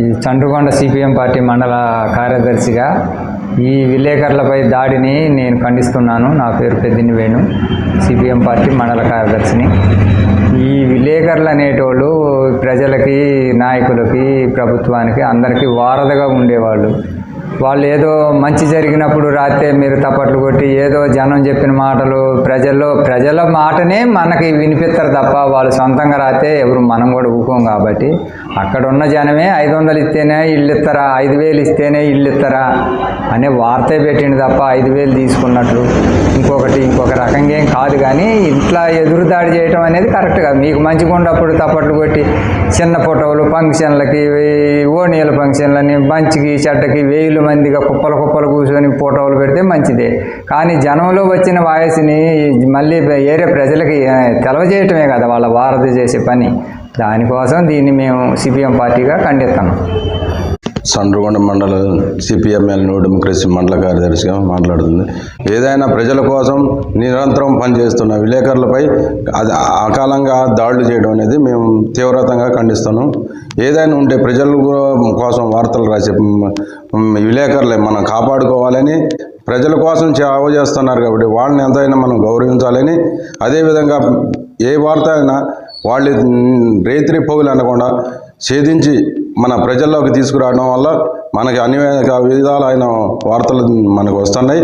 ఈ CPM party మండల కార్యదర్శిగా ఈ విలేకరులపై దాడిని నేను ఖండిస్తున్నాను. నా పేరు పెద్దిని వేణు సిపిఎం పార్టీ మండల కార్యదర్శిని. ఈ విలేకరులు అనేటోళ్ళు ప్రజలకి నాయకులకి ప్రభుత్వానికి అందరికీ వారధగా ఉండేవాళ్ళు. వాళ్ళు ఏదో మంచి జరిగినప్పుడు రాస్తే మీరు తప్పట్లు కొట్టి ఏదో జనం చెప్పిన మాటలు ప్రజల్లో ప్రజల మాటనే మనకి వినిపిస్తారు తప్ప వాళ్ళు సొంతంగా రాతే ఎవరు మనం కూడా ఊకోం కాబట్టి అక్కడ ఉన్న జనమే ఐదు వందలు ఇస్తేనే ఇల్లు ఇస్తారా ఐదు వేలు ఇస్తేనే ఇల్లు ఇస్తారా అనే వార్తే పెట్టిండు తప్ప ఐదు వేలు తీసుకున్నట్లు. ఇంకొకటి ఇంకొక రకంగా ఏం కాదు కానీ ఇట్లా ఎదురుదాడి చేయటం అనేది కరెక్ట్ కాదు. మీకు మంచిగా ఉన్నప్పుడు తప్పట్లు కొట్టి చిన్న ఫోటోలు ఫంక్షన్లకి కోణీయుల ఫంక్షన్లని మంచికి చెడ్డకి వేలు మందిగా కుప్పలు కుప్పలు కూర్చొని ఫోటోలు పెడితే మంచిదే. కానీ జనంలో వచ్చిన వాయిస్ని మళ్ళీ ఏరే ప్రజలకి తెలవజేయటమే కదా వాళ్ళ వారధి చేసే పని. దానికోసం దీన్ని మేము సిపిఎం పార్టీగా ఖండిస్తాం. సండ్రగొండ మండల సిపిఎంఎల్ న్యూ డెమోక్రసీ మండల కార్యదర్శిగా మాట్లాడుతుంది. ఏదైనా ప్రజల కోసం నిరంతరం పనిచేస్తున్న విలేకరులపై అది అకాలంగా దాడులు చేయడం అనేది మేము తీవ్రతంగా ఖండిస్తున్నాం. ఏదైనా ఉంటే ప్రజల కోసం వార్తలు రాసే విలేకరులే మనం కాపాడుకోవాలని ప్రజల కోసం సేవ చేస్తున్నారు కాబట్టి వాళ్ళని ఎంతైనా మనం గౌరవించాలని అదేవిధంగా ఏ వార్త అయినా వాళ్ళు రేత్రి పొగులు అనకుండా ఛేదించి మన ప్రజల్లోకి తీసుకురావడం వల్ల మనకి అన్ని విధాలైన వార్తలు మనకు వస్తున్నాయి.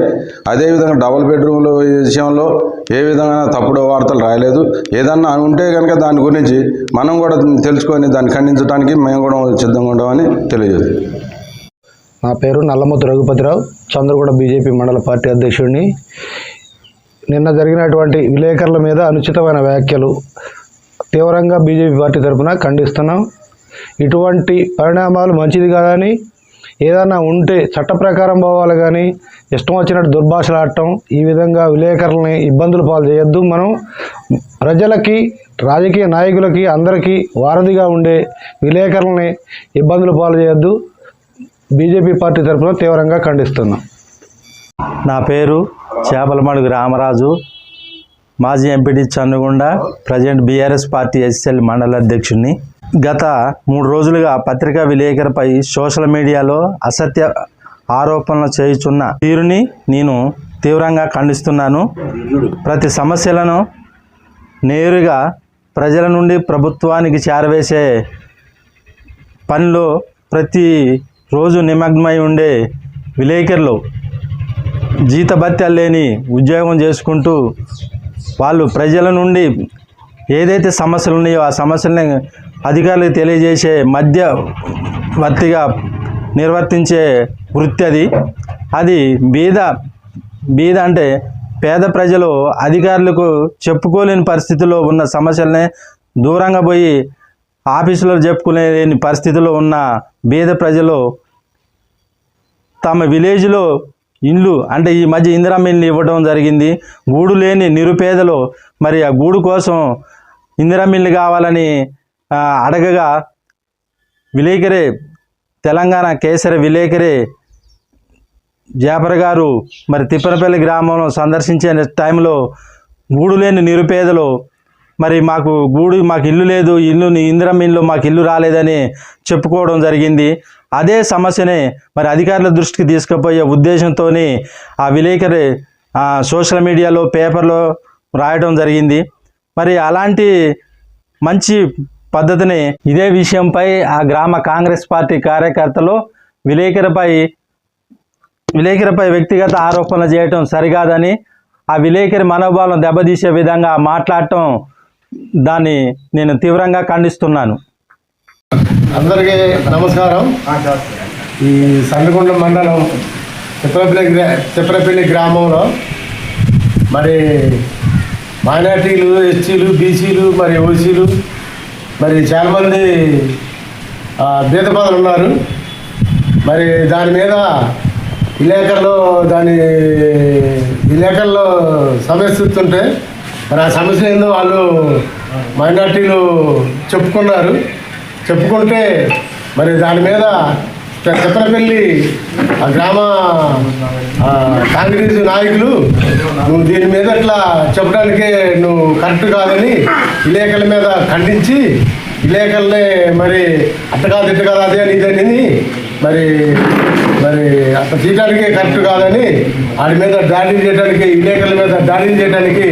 అదేవిధంగా డబుల్ బెడ్రూమ్ల విషయంలో ఏ విధమైన తప్పుడు వార్తలు రాయలేదు. ఏదన్నా ఉంటే కనుక దాని గురించి మనం కూడా తెలుసుకొని దాన్ని ఖండించడానికి మేము కూడా సిద్ధంగా ఉండమని తెలియదు నా పేరు నల్లమూతి రఘుపతిరావు చంద్రగూడ బీజేపీ మండల పార్టీ అధ్యక్షుడిని. నిన్న జరిగినటువంటి విలేకరుల మీద అనుచితమైన వ్యాఖ్యలు తీవ్రంగా బీజేపీ పార్టీ తరఫున ఖండిస్తున్నాం. ఇటువంటి పరిణామాలు మంచిది కాదని ఏదైనా ఉంటే చట్ట ప్రకారం పోవాలి కానీ ఇష్టం వచ్చినట్టు దుర్భాషలాడటం ఈ విధంగా విలేకరులని ఇబ్బందులు పాలు చేయొద్దు. మనం ప్రజలకి రాజకీయ నాయకులకి అందరికీ వారధిగా ఉండే విలేకరులని ఇబ్బందులు పాలు చేయొద్దు. బీజేపీ పార్టీ తరఫున తీవ్రంగా ఖండిస్తున్నాం. నా పేరు చేపలమడుగు రామరాజు. మాజీ MPT Channugunda present BRS party SL మండల అధ్యక్షుడిని. గత మూడు రోజులుగా పత్రికా విలేకరుపై సోషల్ మీడియాలో అసత్య ఆరోపణలు చేయుచున్న తీరుని నేను తీవ్రంగా ఖండిస్తున్నాను. ప్రతి సమస్యలను నేరుగా ప్రజల నుండి ప్రభుత్వానికి చేరవేసే పనిలో ప్రతి రోజు నిమగ్నమై ఉండే విలేకరులు జీతభత్యాలు లేని ఉద్యోగం చేసుకుంటూ వాళ్ళు ప్రజల నుండి ఏదైతే సమస్యలు ఉన్నాయో ఆ సమస్యల్ని అధికారులకు తెలియజేసే మధ్యవర్తిగా నిర్వర్తించే వృత్తి అది. అది బీద బీద అంటే పేద ప్రజలు అధికారులకు చెప్పుకోలేని పరిస్థితిలో ఉన్న సమస్యలనే దూరంగా పోయి ఆఫీసులో చెప్పుకునేలేని పరిస్థితిలో ఉన్న బీద ప్రజలు తమ విలేజ్లో ఇండ్లు అంటే ఈ మధ్య ఇందిరమ్మ ఇల్లు ఇవ్వడం జరిగింది. గూడు లేని నిరుపేదలు మరి ఆ గూడు కోసం ఇందిరమ్మ ఇల్లు కావాలని అడగగా విలేకరే తెలంగాణ కేసరి విలేకరే జాపర్ గారు మరి తిప్పనపల్లి గ్రామంలో సందర్శించే టైంలో గూడు లేని నిరుపేదలు మరి మాకు గూడు మాకు ఇల్లు లేదు ఇల్లు ఇందిరం ఇల్లు మాకు ఇల్లు రాలేదని చెప్పుకోవడం జరిగింది. అదే సమస్యనే మరి అధికారుల దృష్టికి తీసుకుపోయే ఉద్దేశంతో ఆ విలేకరి సోషల్ మీడియాలో పేపర్లో రాయడం జరిగింది. మరి అలాంటి మంచి పద్ధతిని ఇదే విషయంపై ఆ గ్రామ కాంగ్రెస్ పార్టీ కార్యకర్తలు విలేకరిపై విలేకరిపై వ్యక్తిగత ఆరోపణలు చేయటం సరికాదని ఆ విలేకరి మనోభావం దెబ్బతీసే విధంగా మాట్లాడటం దాన్ని నేను తీవ్రంగా ఖండిస్తున్నాను. అందరికీ నమస్కారం. ఈ సండకొండ మండలం తిప్పరపల్లి గ్రా తిప్పరపల్లి గ్రామంలో మరి మైనార్టీలు ఎస్సీలు బీసీలు మరి ఓసీలు మరి చాలామంది బీదపాదలు ఉన్నారు. మరి దాని మీద విలేకరులు దాని విలేకరులు సమస్యతుంటే మరి ఆ సమస్య ఏందో వాళ్ళు మైనార్టీలు చెప్పుకున్నారు. చెప్పుకుంటే మరి దాని మీద చెప్పనపల్లి ఆ గ్రామ కాంగ్రెస్ నాయకులు నువ్వు దీని మీద ఇట్లా చెప్పడానికే నువ్వు కరెక్ట్ కాదని విలేకరుల మీద ఖండించి విలేకరులే మరి అట్ట కాదు ఇట్ట కాదు అదే అని ఇదని మరి మరి అట్లా చేయడానికి కరెక్ట్ కాదని వాడి మీద దాడి చేయడానికి విలేకరుల మీద దాడి చేయడానికి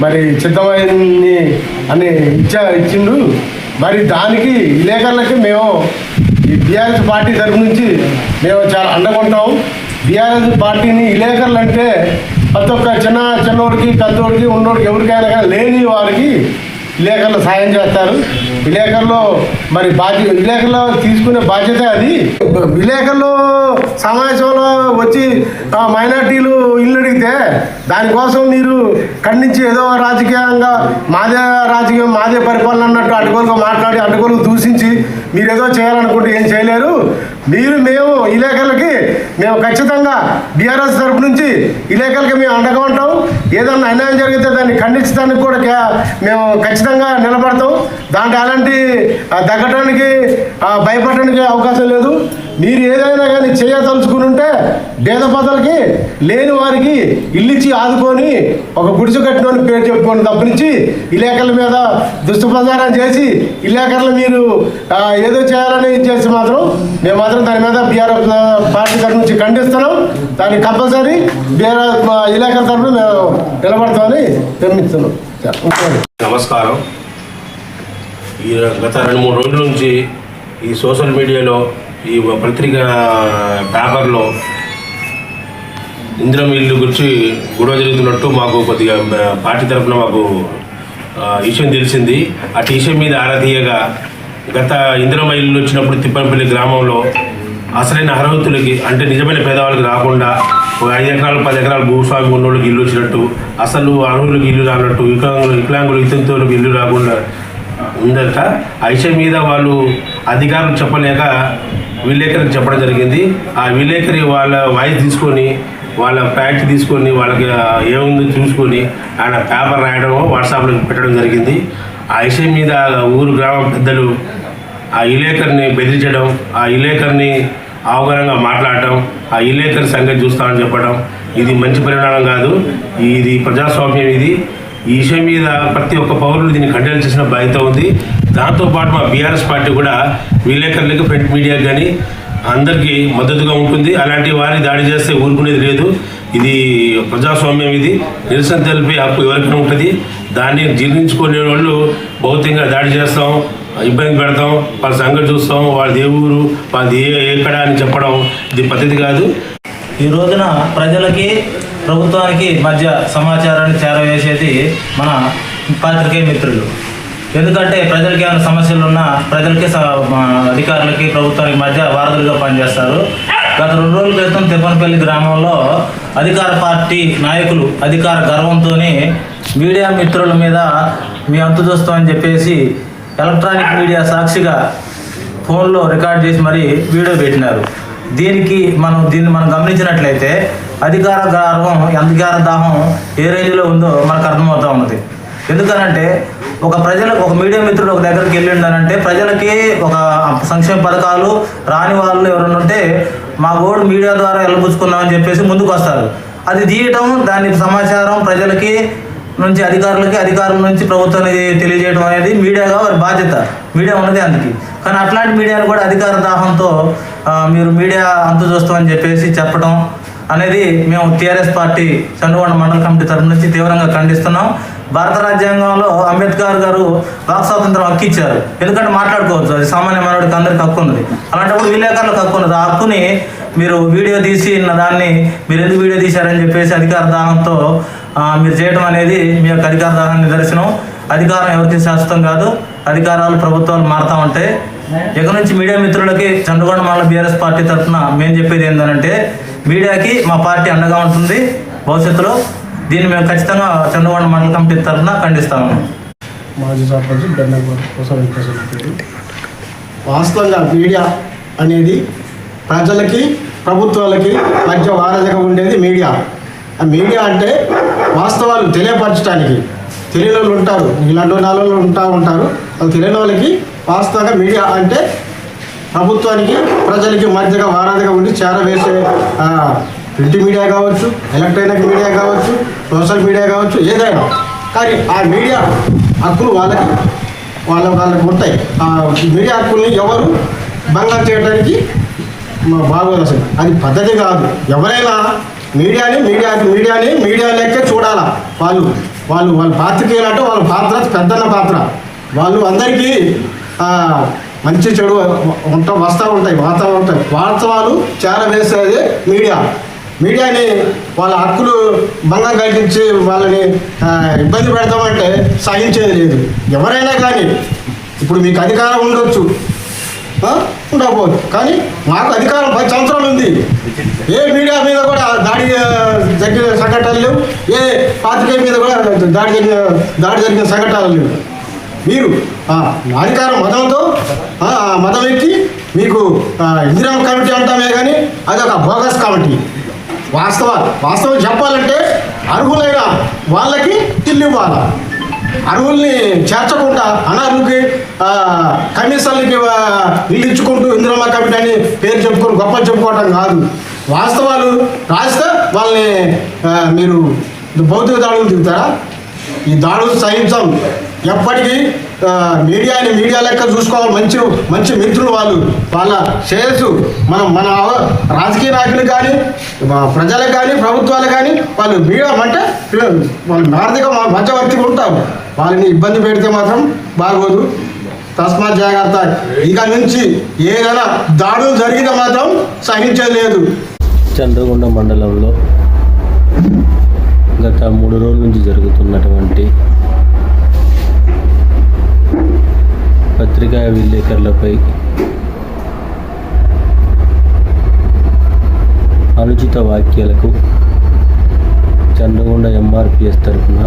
మరి సిద్ధమైంది అని ఇచ్చా ఇచ్చిండు. మరి దానికి విలేకరులకి మేము ఈ బీఆర్ఎస్ పార్టీ తరపు నుంచి మేము చాలా అండగుంటాం. బీఆర్ఎస్ పార్టీని ఇలేకర్లు అంటే ప్రతి ఒక్క చిన్న చిన్నోడికి పెద్దోడికి ఉన్నోడికి ఎవరికైనా కానీ లేని వారికి విలేకరులు సాయం చేస్తారు. విలేకరులు మరి బాధ్యత విలేకరులు తీసుకునే బాధ్యత అది. విలేకరులు సమావేశంలో వచ్చి మైనార్టీలు ఇల్లు అడిగితే దానికోసం మీరు ఖండించి ఏదో రాజకీయంగా మాదే రాజకీయం మాదే పరిపాలన అన్నట్టు అడ్డుకోలుగా మాట్లాడి అడ్డుకోలుగా దూషించి మీరు ఏదో చేయాలనుకుంటే ఏం చేయలేరు. మీరు మేము విలేకరులకి మేము ఖచ్చితంగా బీఆర్ఎస్ తరపు నుంచి విలేకరులకి మేము అండగా ఉంటాం. ఏదన్నా అన్యాయం జరిగితే దాన్ని ఖండించడానికి కూడా మేము ఖచ్చితంగా నిలబడతాం. దాంట్లో ఎలాంటి ఆ, తగ్గటానికి భయపడటానికి అవకాశం లేదు. మీరు ఏదైనా కానీ చేయదలుచుకుని ఉంటే పేద పదలకి లేని వారికి ఇల్లిచ్చి ఆదుకొని ఒక గుడిసె కట్టినని పేరు చెప్పుకొని తప్పనించి విలేకరుల మీద దుష్టప్రచారం చేసి ఇలేకర్లు మీరు ఏదో చేయాలని చేసి మాత్రం మేము మాత్రం దాని మీద బీఆర్ఎఫ్ పార్టీ తరఫు నుంచి ఖండిస్తున్నాం. దాన్ని కంపల్సరీ బీఆర్ఎఫ్ ఇలాఖల తరఫున మేము నిలబడతామని నిర్మిస్తున్నాం నమస్కారం. ఈ గత రెండు మూడు రోజుల నుంచి ఈ సోషల్ మీడియాలో ఈ పత్రిక పేపర్లో ఇందిరం ఇల్లు గురించి గొడవ జరుగుతున్నట్టు మాకు కొద్దిగా పార్టీ తరఫున మాకు విషయం తెలిసింది. అటు విషయం మీద ఆరాధీయగా గత ఇందిరం ఇల్లు వచ్చినప్పుడు తిప్పనపల్లి గ్రామంలో అసలైన అర్హతులకి అంటే నిజమైన పేదవాళ్ళకి రాకుండా ఐదు ఎకరాలు పది ఎకరాలు భూస్వామి ఉన్నోళ్ళకి ఇల్లు వచ్చినట్టు అసలు అర్హులకు ఇల్లు రానట్టు వికలాంగులు వికలాంగులు ఇతంతులకు ఇల్లు రాకుండా ఉందట. ఐష మీద వాళ్ళు అధికారులు చెప్పలేక విలేకరికి చెప్పడం జరిగింది. ఆ విలేకరి వాళ్ళ వాయిస్ తీసుకొని వాళ్ళ ఫ్యాక్ట్ తీసుకొని వాళ్ళకి ఏముందో చూసుకొని ఆయన పేపర్ రాయడం వాట్సాప్లో పెట్టడం జరిగింది. ఆ విషయం మీద ఊరు గ్రామ పెద్దలు ఆ విలేకరిని బెదిరించడం ఆ విలేకరిని అవగాహనగా మాట్లాడటం ఆ ఇల్లేతర సంగతి చూస్తామని చెప్పడం ఇది మంచి పరిణామం కాదు. ఇది ప్రజాస్వామ్యం ఇది. ఈ విషయం మీద ప్రతి ఒక్క పౌరులు దీన్ని ఖండన చేసిన బాధ్యత ఉంది. దాంతోపాటు మా బీఆర్ఎస్ పార్టీ కూడా విలేకరులకు ప్రింట్ మీడియాకి కానీ అందరికీ మద్దతుగా ఉంటుంది. అలాంటి వారి దాడి చేస్తే ఊరుకునేది లేదు. ఇది ప్రజాస్వామ్యం ఇది. నిరసన తెలిపే హక్కు ఎవరికైనా ఉంటుంది. దాన్ని జీర్ణించుకునే వాళ్ళు భౌతికంగా దాడి చేస్తాం. ఇబ్బంది పెడతాం వాళ్ళ సంగతి చూస్తాం వాళ్ళది ఏ ఊరు వాళ్ళది ఏ ఎక్కడ అని చెప్పడం ఇది పద్ధతి కాదు. ఈ రోజున ప్రజలకి ప్రభుత్వానికి మధ్య సమాచారాన్ని చేరవేసేది మన పాత్రికేయ మిత్రులు. ఎందుకంటే ప్రజలకి ఏమైనా సమస్యలు ఉన్నా ప్రజలకి స- అధికారులకి ప్రభుత్వానికి మధ్య వారధులుగా పనిచేస్తారు. గత రెండు రోజుల క్రితం తిప్పనపల్లి గ్రామంలో అధికార పార్టీ నాయకులు అధికార గర్వంతో మీడియా మిత్రుల మీద మీ అంతు చూస్తామని చెప్పేసి ఎలక్ట్రానిక్ మీడియా సాక్షిగా ఫోన్లో రికార్డ్ చేసి మరీ వీడియో పెట్టినారు. దీనికి మనం దీన్ని మనం గమనించినట్లయితే అధికార గర్వం అధికార దాహం ఏ రేంజ్లో ఉందో మనకు అర్థమవుతూ ఉన్నది. ఎందుకనంటే ఒక ప్రజలకు ఒక మీడియా మిత్రుడు ఒక దగ్గరికి వెళ్ళిండనంటే ప్రజలకి ఒక సంక్షేమ పథకాలు రాని వాళ్ళు ఎవరైనా ఉంటే మా ఓడు మీడియా ద్వారా వెళ్ళబుచ్చుకుందామని చెప్పేసి ముందుకు వస్తారు అది తీయటం దాని సమాచారం ప్రజలకి నుంచి అధికారులకి అధికారుల నుంచి ప్రభుత్వానికి తెలియజేయడం అనేది మీడియాగా వారి బాధ్యత. మీడియా ఉన్నది అందుకే. కానీ అట్లాంటి మీడియాను కూడా అధికార దాహంతో మీరు మీడియా అంతు చూస్తామని చెప్పేసి చెప్పడం అనేది మేము టీఆర్ఎస్ పార్టీ చంద్రగొండ మండల కమిటీ తరఫు నుంచి తీవ్రంగా ఖండిస్తున్నాం. భారత రాజ్యాంగంలో అంబేద్కర్ గారు వాక్ స్వాతంత్రం హక్కు ఇచ్చారు. ఎందుకంటే మాట్లాడుకోవచ్చు అది సామాన్య మానవుడికి అందరికి హక్కు ఉంది అలాంటప్పుడు విలేకరులకు హక్కు ఉన్నది. ఆ హక్కుని మీరు వీడియో తీసి ఉన్న దాన్ని మీరు ఎందుకు వీడియో తీశారని చెప్పేసి అధికార దాహంతో మీరు చేయడం అనేది మీ యొక్క అధికార నిదర్శనం. అధికారం ఎవరికి శాశ్వతం కాదు. అధికారాలు ప్రభుత్వాలు మారుతూ ఉంటాయి ఇక నుంచి మీడియా మిత్రులకి చంద్రగొండ మండల బీఆర్ఎస్ పార్టీ తరఫున మేము చెప్పేది ఏంటంటే మీడియాకి మా పార్టీ అండగా ఉంటుంది. భవిష్యత్తులో దీన్ని మేము ఖచ్చితంగా చంద్రగొండ మండల కమిటీ తరఫున ఖండిస్తాము. మాజీ సర్పంచ్ వాస్తవంగా మీడియా అనేది ప్రజలకి ప్రభుత్వాలకి మధ్య వారధిగా ఉండేది మీడియా. మీడియా అంటే వాస్తవాలు తెలియపరచడానికి తెలియని వాళ్ళు ఉంటారు ఇలాంటి నాలుగు ఉంటా ఉంటారు. అది తెలియని వాళ్ళకి వాస్తవంగా మీడియా అంటే ప్రభుత్వానికి ప్రజలకి మధ్యగా వారధిగా ఉండి చేరవేసే ప్రింట్ మీడియా కావచ్చు ఎలక్ట్రానిక్ మీడియా కావచ్చు సోషల్ మీడియా కావచ్చు ఏదైనా. కానీ ఆ మీడియా హక్కులు వాళ్ళకి వాళ్ళ వాళ్ళకి ఉంటాయి. ఆ మీడియా హక్కుల్ని ఎవరు భంగం చేయడానికి బాగోదు అసలు అది పద్ధతి కాదు. ఎవరైనా మీడియాని మీడియా మీడియాని మీడియా లెక్క చూడాలా? వాళ్ళు వాళ్ళు వాళ్ళ పాత్రికేయులు అంటే వాళ్ళ పాత్ర పెద్దన్న పాత్ర. వాళ్ళు అందరికీ మంచి చెడు ఉంట వస్తూ ఉంటాయి వార్తలు ఉంటాయి. వాస్తవాలు చేరవేసేది మీడియా. మీడియాని వాళ్ళ హక్కులు భంగం కలిగించి వాళ్ళని ఇబ్బంది పెడతామంటే సహించేది లేదు. ఎవరైనా కానీ ఇప్పుడు మీకు అధికారం ఉండొచ్చు. ఉండకపోవచ్చు. కానీ మాకు అధికారం పది సంవత్సరాలు ఉంది. ఏ మీడియా మీద కూడా దాడి జరిగిన సంఘటనలు లేవు. ఏ పాతికే మీద కూడా దాడి జరిగిన దాడి జరిగిన సంఘటనలు లేవు. మీరు అధికారం మతంతో మతం ఎక్కి మీకు ఇందిరా కమిటీ అంటామే కానీ అదొక బోగస్ కమిటీ. వాస్తవాలు వాస్తవం చెప్పాలంటే అర్హులైన వాళ్ళకి ఇల్లు ఇవ్వాలి అర్హుల్ని చేర్చకుండా అనర్హులకి కమిషన్లకి ఇల్లు ఇచ్చుకుంటూ ఇందిరమ్మ కమిటీ అని పేరు చెప్పుకొని గొప్ప చెప్పుకోవటం కాదు. వాస్తవాలు రాస్తే వాళ్ళని మీరు భౌతిక దాడులు దిగుతారా ఈ దాడులు సహించం. ఎప్పటికీ మీడియాని మీడియా లెక్క చూసుకోవాలి. మంచి మంచి మిత్రులు వాళ్ళు. వాళ్ళ శ్రేయస్సు మనం మన రాజకీయ నాయకులు కానీ ప్రజలకు కానీ ప్రభుత్వాలు కానీ వాళ్ళు మీడియా అంటే వాళ్ళు ఆర్థిక మధ్యవర్తిగా ఉంటారు. వాళ్ళని ఇబ్బంది పెడితే మాత్రం బాగోదు. తస్మాత్ జాగ్రత్త. ఇక నుంచి ఏదైనా దాడులు జరిగితే మాత్రం సహించలేదు చంద్రగొండ మండలంలో గత మూడు రోజుల నుంచి జరుగుతున్నటువంటి పత్రికా విలేకరులపై అనుచిత వ్యాఖ్యలకు చంద్రగొండ ఎంఆర్పిఎస్ తరఫున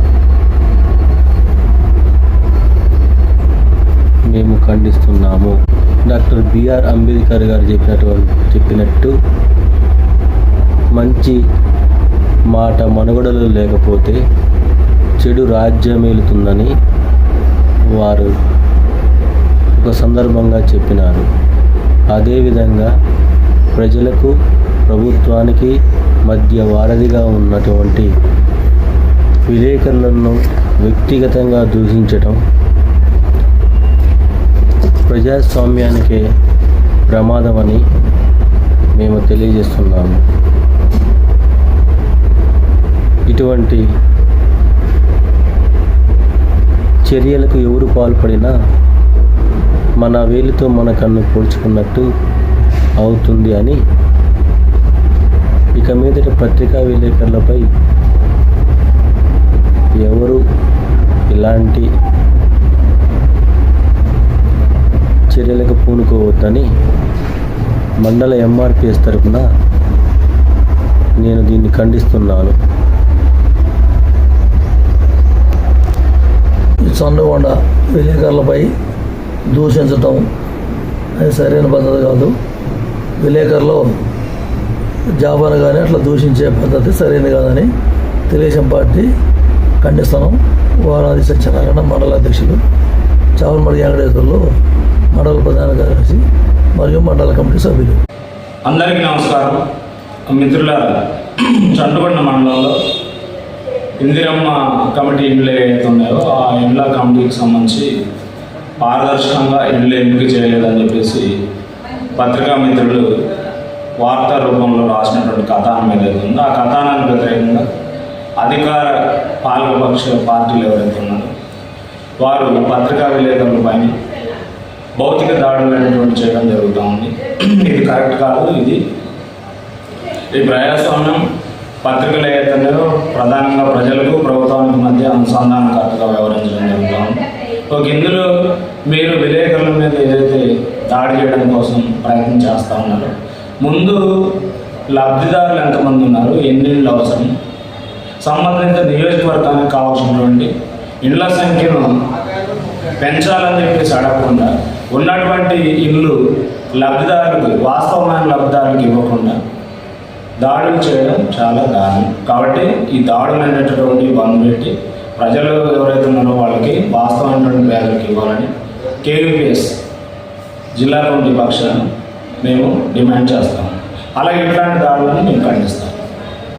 మేము ఖండిస్తున్నాము. డాక్టర్ బిఆర్ అంబేద్కర్ గారు చెప్పినటువంటి చెప్పినట్టు మంచి మాట మనుగడలు లేకపోతే చెడు రాజ్యమేలుతుందని వారు ఒక సందర్భంగా చెప్పినారు. అదేవిధంగా ప్రజలకు ప్రభుత్వానికి మధ్య వారధిగా ఉన్నటువంటి విలేకరులను వ్యక్తిగతంగా దూషించటం ప్రజాస్వామ్యానికే ప్రమాదమని మేము తెలియజేస్తున్నాము. ఇటువంటి చర్యలకు ఎవరు పాల్పడినా మన వేలితో మన కన్ను పోల్చుకున్నట్టు అవుతుంది అని ఇక మీదట పత్రికా విలేకరులపై ఎవరు ఇలాంటి చర్యలకు పూనుకోవద్దని మండల ఎంఆర్పిఎస్ తరఫున నేను దీన్ని ఖండిస్తున్నాను. ఈ విలేకరులపై దూషించటం అది సరైన పద్ధతి కాదు. విలేకరులు జాబాను కానీ అట్లా దూషించే పద్ధతి సరైనది కాదని తెలుగుదేశం పార్టీ ఖండిస్తున్నాం. వారాది సత్యనారాయణ మండల అధ్యక్షులు చావల్మడి వెంకటేశ్వర్లు మండల ప్రధాన కార్యదర్శి మరియు మండల కమిటీ సభ్యులు. అందరికీ నమస్కారం. మిత్రుల చండుకొండ మండలంలో ఇందిరమ్మ కమిటీ ఇండ్లు ఏవైతే ఉన్నాయో ఆ ఇండ్ల కమిటీకి సంబంధించి పారదర్శకంగా ఇండ్లు ఎంపిక చేయలేదని చెప్పేసి పత్రికా మిత్రులు వార్తా రూపంలో రాసినటువంటి కథానం ఏదైతే ఉందో ఆ కథానానికి వ్యతిరేకంగా అధికార పాలకపక్ష పార్టీలు ఎవరైతే ఉన్నారో వారు పత్రికా విలేకరుల పైన భౌతిక దాడులు అనేటువంటి చేయడం జరుగుతూ ఉంది. ఇది కరెక్ట్ కాదు ఇది ఈ ప్రజాస్వామ్యం పత్రికలు ఏదైతున్నాయో ప్రధానంగా ప్రజలకు ప్రభుత్వానికి మధ్య అనుసంధానకర్తగా వ్యవహరించడం జరుగుతూ ఉంది. ఒక ఇందులో మీరు విలేకరుల మీద ఏదైతే దాడి చేయడం కోసం ప్రయత్నం చేస్తూ ఉన్నారో ముందు లబ్ధిదారులు ఎంతమంది ఉన్నారు ఎన్ని ఇళ్ళు అవసరం సంబంధిత నియోజకవర్గానికి కావాల్సినటువంటి ఇళ్ళ సంఖ్యను పెంచాలని చెప్పేసి అడగకుండా ఉన్నటువంటి ఇల్లు లబ్ధిదారులకు వాస్తవమైన లబ్ధిదారులకు ఇవ్వకుండా దాడులు చేయడం చాలా దారుణం. కాబట్టి ఈ దాడులు అనేటటువంటి బంద్ పెట్టి ప్రజలు ఎవరైతే ఉన్నారో వాళ్ళకి వాస్తవమైనటువంటి పేదలకు ఇవ్వాలని కేవీపీఎస్ జిల్లా కమిటీ పక్షాన మేము డిమాండ్ చేస్తాము. అలాగే ఇట్లాంటి దాడులను మేము ఖండిస్తాం